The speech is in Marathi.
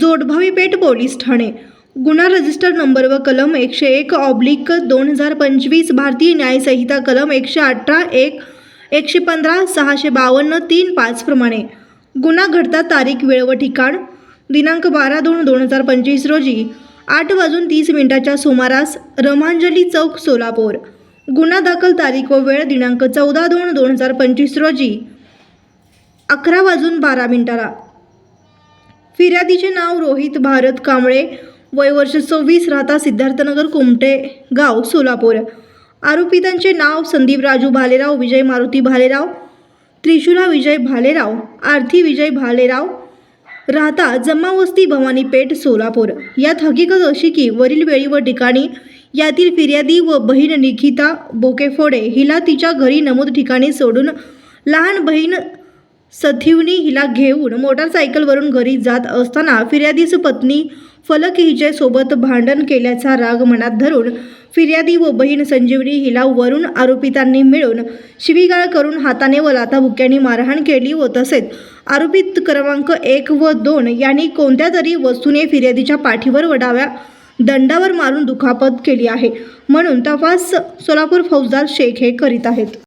जोडभावी पेठ पोलीस ठाणे. गुन्हा रजिस्टर नंबर व कलम एकशे एक ऑब्लिक दोन हजार पंचवीस भारतीय न्यायसंहिता कलम एकशे अठरा एक एकशे पंधरा सहाशे बावन्न तीन पाच प्रमाणे. गुन्हा घडता तारीख वेळ व ठिकाण. दिनांक बारा दोन दोन हजार पंचवीस रोजी आठ वाजून तीस मिनिटाच्या सुमारास रमांजली चौक सोलापूर. गुन्हा दाखल तारीख व वेळ दिनांक चौदा दोन दोन हजार पंचवीस रोजी अकरा वाजून बारा मिनिटाला. फिर्यादीचे नाव रोहित भारत कांबळे वय वर्ष सव्वीस राहता सिद्धार्थनगर कुमटे गाव सोलापूर. आरोपितांचे नाव संदीप राजू भालेराव विजय मारुती भालेराव त्रिशुला विजय भालेराव आरती विजय भालेराव राहता जमावस्ती भवानी पेठ सोलापूर. यात हकीकत अशी की वरील वेळी व ठिकाणी यातील फिर्यादी व बहीण निखिता बोकेफोडे हिला तिच्या घरी नमूद ठिकाणी सोडून लहान बहीण सथिवनी हिला घेऊन मोटारसायकलवरून घरी जात असताना फिर्यादीस पत्नी फलक हिच्यासोबत भांडण केल्याचा राग मनात धरून फिर्यादी व बहीण संजीवनी हिला वरून आरोपितांनी मिळून शिवीगाळ करून हाताने व लाथाबुक्याने मारहाण केली व तसेच आरोपित क्रमांक एक व दोन यांनी कोणत्या तरी वस्तूने फिर्यादीच्या पाठीवर व डाव्या दंडावर मारून दुखापत केली आहे म्हणून तपास सोलापूर फौजदार शेख हे करीत आहेत.